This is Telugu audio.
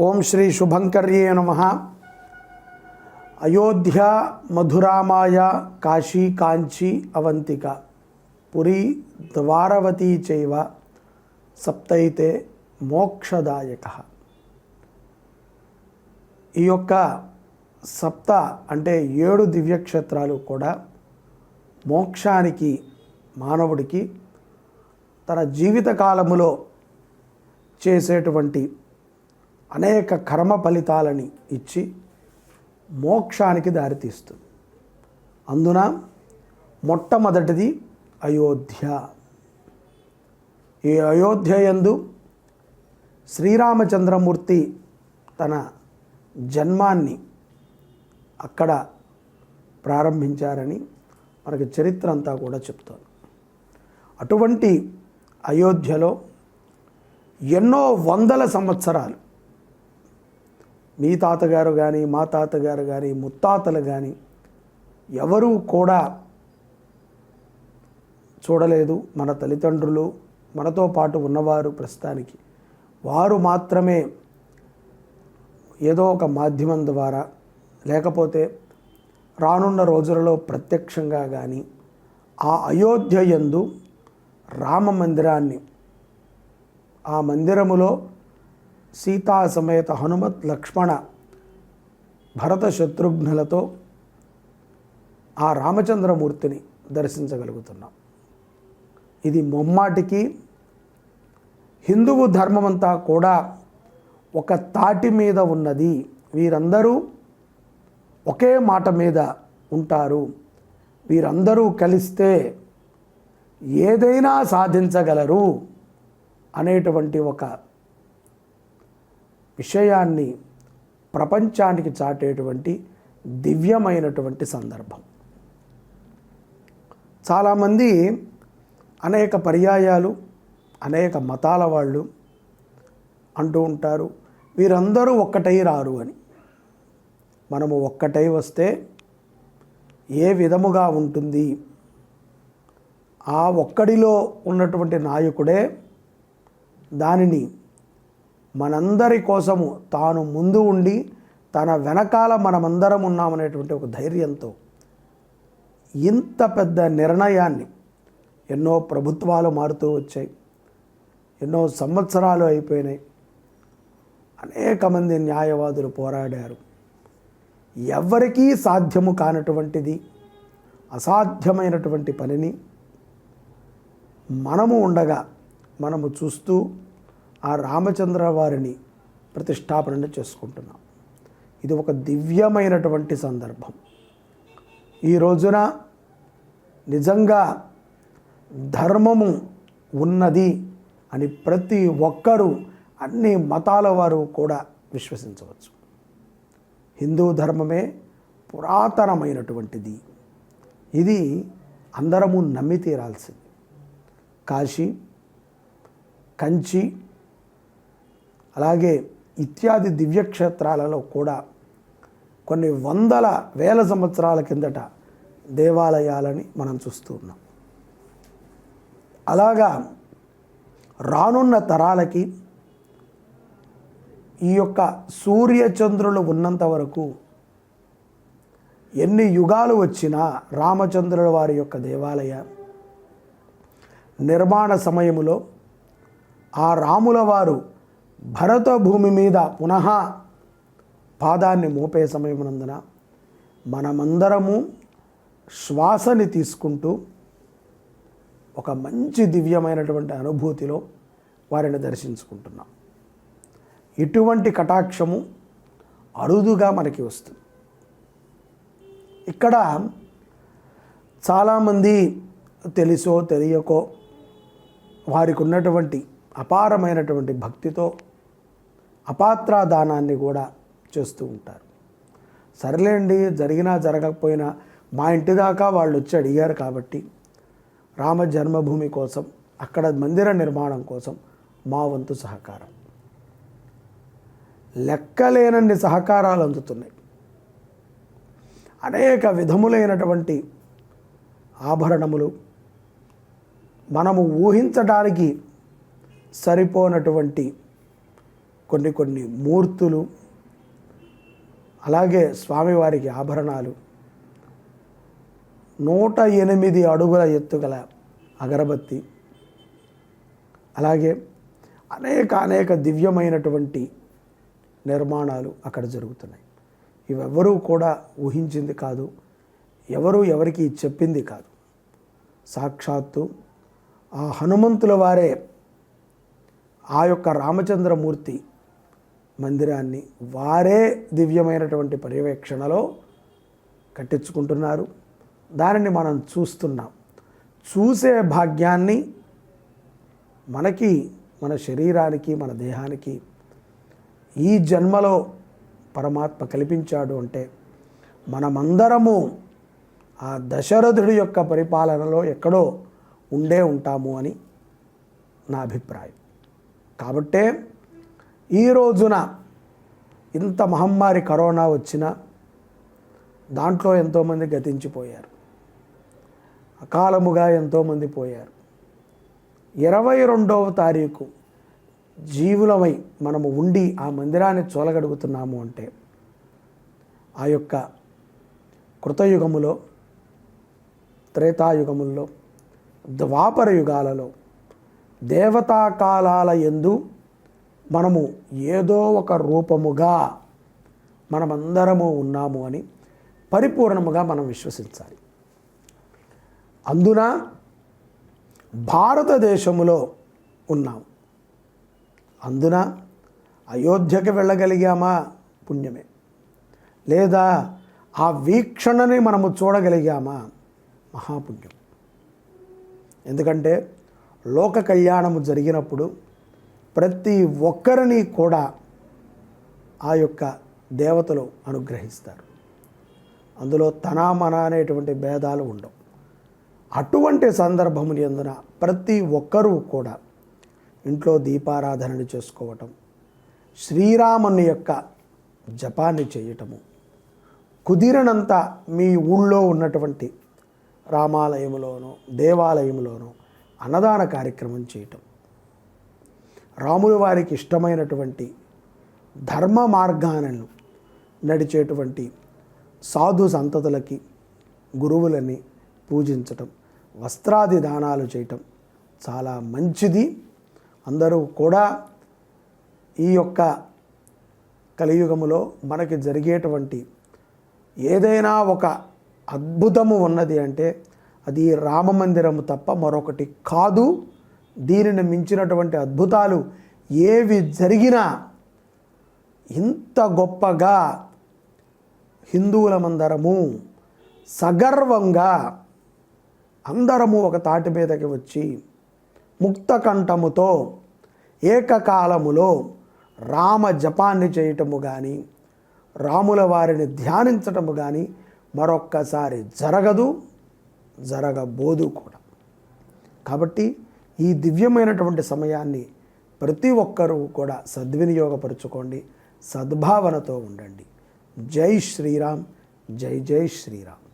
ఓం శ్రీ శుభంకర్యే నమ. అయోధ్య మధురామాయ కాశీ కాంచీ అవంతిక. పురి ద్వారవతీ చైవ. సప్తైతే మోక్షదాయక. ఈ యొక్క సప్త అంటే ఏడు దివ్యక్షేత్రాలు కూడా మోక్షానికి మానవుడికి తన జీవితకాలములో చేసేటువంటి అనేక కర్మ ఫలితాలని ఇచ్చి మోక్షానికి దారితీస్తుంది. అందున మొట్టమొదటిది అయోధ్య. ఈ అయోధ్య ఎందు శ్రీరామచంద్రమూర్తి తన జన్మాన్ని అక్కడ ప్రారంభించారని మనకి చరిత్ర అంతా కూడా చెప్తారు అటువంటి అయోధ్యలో ఎన్నో వందల సంవత్సరాలు మీ తాతగారు కానీ మా తాతగారు కానీ ముత్తాతలు కానీ ఎవరూ కూడా చూడలేదు మన తల్లిదండ్రులు మనతో పాటు ఉన్నవారు ప్రస్తుతానికి. వారు మాత్రమే ఏదో ఒక మాధ్యమం ద్వారా లేకపోతే రానున్న రోజులలో ప్రత్యక్షంగా కానీ ఆ అయోధ్య యందు రామ మందిరాన్ని ఆ మందిరములో సీతా సమేత హనుమత్ లక్ష్మణ భరత శత్రుఘ్నులతో ఆ రామచంద్రమూర్తిని దర్శించగలుగుతున్నాం. ఇది మొమ్మాటికి హిందువు ధర్మమంతా కూడా ఒక తాటి మీద ఉన్నది. వీరందరూ ఒకే మాట మీద ఉంటారు. వీరందరూ కలిస్తే ఏదైనా సాధించగలరు అనేటువంటి ఒక విషయాన్ని ప్రపంచానికి చాటేటువంటి దివ్యమైనటువంటి సందర్భం. చాలామంది అనేక పర్యాయాలు అనేక మతాల వాళ్ళు అంటూ ఉంటారు వీరందరూ ఒక్కటై రారు అని. మనము ఒక్కటై వస్తే ఏ విధముగా ఉంటుంది? ఆ ఒక్కడిలో ఉన్నటువంటి నాయకుడే దానిని మనందరి కోసము తాను ముందు ఉండి తన వెనకాల మనమందరం ఉన్నామనేటువంటి ఒక ధైర్యంతో ఇంత పెద్ద నిర్ణయాన్ని ఎన్నో ప్రభుత్వాలు మారుతూ వచ్చాయి. ఎన్నో సంవత్సరాలు అయిపోయినాయి. అనేక మంది న్యాయవాదులు పోరాడారు. ఎవరికీ సాధ్యము కానటువంటిది అసాధ్యమైనటువంటి పనిని మనము ఉండగా మనము చూస్తూ ఆ రామచంద్ర వారిని ప్రతిష్టాపన చేసుకుంటున్నాం. ఇది ఒక దివ్యమైనటువంటి సందర్భం. ఈ రోజున నిజంగా ధర్మము ఉన్నది అని ప్రతి ఒక్కరూ అన్ని మతాల వారు కూడా విశ్వసించవచ్చు. హిందూ ధర్మమే పురాతనమైనటువంటిది. ఇది అందరము నమ్మి తీరాల్సింది. కాశీ కంచి అలాగే ఇత్యాది దివ్యక్షేత్రాలలో కూడా కొన్ని వందల వేల సంవత్సరాల కిందట దేవాలయాలని మనం చూస్తూ ఉన్నాం. అలాగా రానున్న తరాలకి ఈ యొక్క సూర్యచంద్రులు ఉన్నంత వరకు ఎన్ని యుగాలు వచ్చినా రామచంద్రుల వారి యొక్క దేవాలయ నిర్మాణ సమయములో ఆ రాముల వారు భరత భూమి మీద పునః పాదాన్ని మోపే సమయమునందున మనమందరము శ్వాసని తీసుకుంటూ ఒక మంచి దివ్యమైనటువంటి అనుభూతిలో వారిని దర్శించుకుంటున్నాం. ఇటువంటి కటాక్షము అరుదుగా మనకి వస్తుంది. ఇక్కడ చాలామంది తెలుసో తెలియకో వారికి ఉన్నటువంటి అపారమైనటువంటి భక్తితో అపాత్రా దానాన్ని కూడా చేస్తూ ఉంటారు. సర్లేండి జరిగినా జరగకపోయినా మా ఇంటి దాకా వాళ్ళు వచ్చి అడిగారు కాబట్టి రామ జన్మభూమి కోసం అక్కడ మందిర నిర్మాణం కోసం మా వంతు సహకారం. లెక్కలేనన్ని సహకారాలు అందుతున్నాయి. అనేక విధములైనటువంటి ఆభరణములు మనము ఊహించడానికి సరిపోనటువంటి కొన్ని కొన్ని మూర్తులు అలాగే స్వామివారికి ఆభరణాలు. నూట ఎనిమిది అడుగుల ఎత్తుగల అగరబత్తి. అలాగే అనేక అనేక దివ్యమైనటువంటి నిర్మాణాలు అక్కడ జరుగుతున్నాయి. ఇవెవ్వరూ కూడా ఊహించింది కాదు ఎవరు ఎవరికి చెప్పింది కాదు. సాక్షాత్తు ఆ హనుమంతుల వారే ఆ యొక్క రామచంద్రమూర్తి మందిరాన్ని వారే దివ్యమైనటువంటి పర్యవేక్షణలో కట్టించుకుంటున్నారు. దానిని మనం చూస్తున్నాం. చూసే భాగ్యాన్ని మనకి మన శరీరానికి మన దేహానికి ఈ జన్మలో పరమాత్మ కల్పించాడు అంటే మనమందరము ఆ దశరథుడి యొక్క పరిపాలనలో ఎక్కడో ఉండే ఉంటాము అని నా అభిప్రాయం. కాబట్టే ఈ రోజున ఇంత మహమ్మారి కరోనా వచ్చినా దాంట్లో ఎంతోమంది గతించిపోయారు. అకాలముగా ఎంతోమంది పోయారు. ఇరవై రెండవ తారీఖు జీవులమై మనము ఉండి ఆ మందిరాన్ని చూలగడుగుతున్నాము అంటే ఆ యొక్క కృతయుగములో త్రేతాయుగముల్లో ద్వాపర యుగాలలో దేవతాకాలాల ఎందు మనము ఏదో ఒక రూపముగా మనమందరము ఉన్నాము అని పరిపూర్ణముగా మనం విశ్వసించాలి. అందున భారతదేశములో ఉన్నాం అందున అయోధ్యకి వెళ్ళగలిగామా? పుణ్యమే. లేదా ఆ వీక్షణని మనము చూడగలిగామా? మహాపుణ్యం. ఎందుకంటే లోక కళ్యాణము జరిగినప్పుడు ప్రతి ఒక్కరిని కూడా ఆ యొక్క దేవతలు అనుగ్రహిస్తారు. అందులో తన మన అనేటువంటి భేదాలు ఉండవు. అటువంటి సందర్భముని అందున ప్రతి ఒక్కరూ కూడా ఇంట్లో దీపారాధనని చేసుకోవటం శ్రీరాముని యొక్క జపాన్ని చేయటము కుదిరినంత మీ ఊళ్ళో ఉన్నటువంటి రామాలయంలోనో దేవాలయంలోనో అన్నదాన కార్యక్రమం చేయటం రాముల వారికి ఇష్టమైనటువంటి ధర్మ మార్గాలను నడిచేటువంటి సాధు సంతతులకి గురువులని పూజించటం వస్త్రాది దానాలు చేయటం చాలా మంచిది. అందరూ కూడా ఈ యొక్క కలియుగములో మనకి జరిగేటువంటి ఏదైనా ఒక అద్భుతము ఉన్నది అంటే అది రామ మందిరము తప్ప మరొకటి కాదు. దీనిని మించినటువంటి అద్భుతాలు ఏవి జరిగినా ఇంత గొప్పగా హిందువులమందరము సగర్వంగా అందరము ఒక తాటి మీదకి వచ్చి ముక్తకంఠముతో ఏకకాలములో రామ జపాన్ని చేయటము కానీ రాముల వారిని ధ్యానించటము కానీ మరొక్కసారి జరగదు జరగబోదు కూడా. కాబట్టి ఈ దివ్యమైనటువంటి సమయాన్ని ప్రతి ఒక్కరూ కూడా సద్వినియోగపరుచుకోండి సద్భావనతో ఉండండి. జై శ్రీరామ్ జై జై శ్రీరామ్.